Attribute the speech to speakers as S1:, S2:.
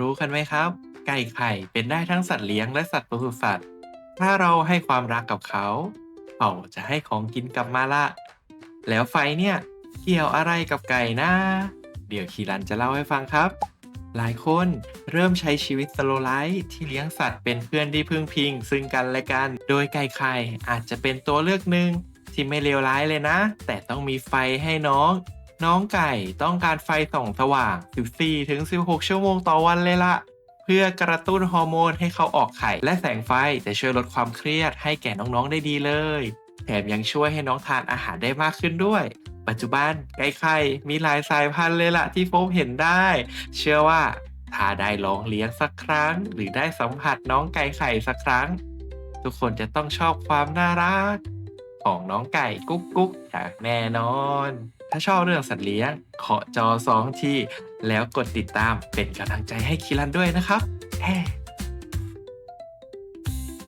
S1: รู้กันไหมครับ ไก่ไข่เป็นได้ทั้งสัตว์เลี้ยงและสัตว์ปศุสัตว์ ถ้าเราให้ความรักกับเขา เขาจะให้ของกินกลับมาละ แล้วไฟเนี่ย เกี่ยวอะไรกับไก่นะ เดี๋ยวคีรันจะเล่าให้ฟังครับ หลายคนเริ่มใช้ชีวิตสโลไลฟ์ที่เลี้ยงสัตว์เป็นเพื่อนที่พึ่งพิง ซึ่งกันและกัน โดยไก่ไข่อาจจะเป็นตัวเลือกหนึ่งที่ไม่เลวร้ายเลยนะ แต่ต้องมีไฟให้น้อง น้องไก่ต้องการไฟส่องสว่าง 14-16 ชั่วโมงต่อวันเลยละเพื่อกระตุ้นฮอร์โมนให้เขาออกไข่ และแสงไฟจะช่วยลดความเครียดให้แก่น้องๆได้ดีเลยแถมยังช่วยให้น้องทานอาหารได้มากขึ้นด้วย ปัจจุบันไก่ไข่มีหลายสายพันธุ์เลยล่ะที่พบเห็นได้ เชื่อว่าถ้าได้ลองเลี้ยงสักครั้ง หรือได้สัมผัสน้องไก่ไข่สักครั้ง ทุกคนจะต้องชอบความน่ารัก ของน้องไก่กุ๊กกุ๊กอย่างแน่นอน ถ้าชอบเรื่องสัตว์เลี้ยงเคาะจอสองทีแล้วกดติดตามเป็นกำลังใจให้คิรันด้วยนะครับแฮ่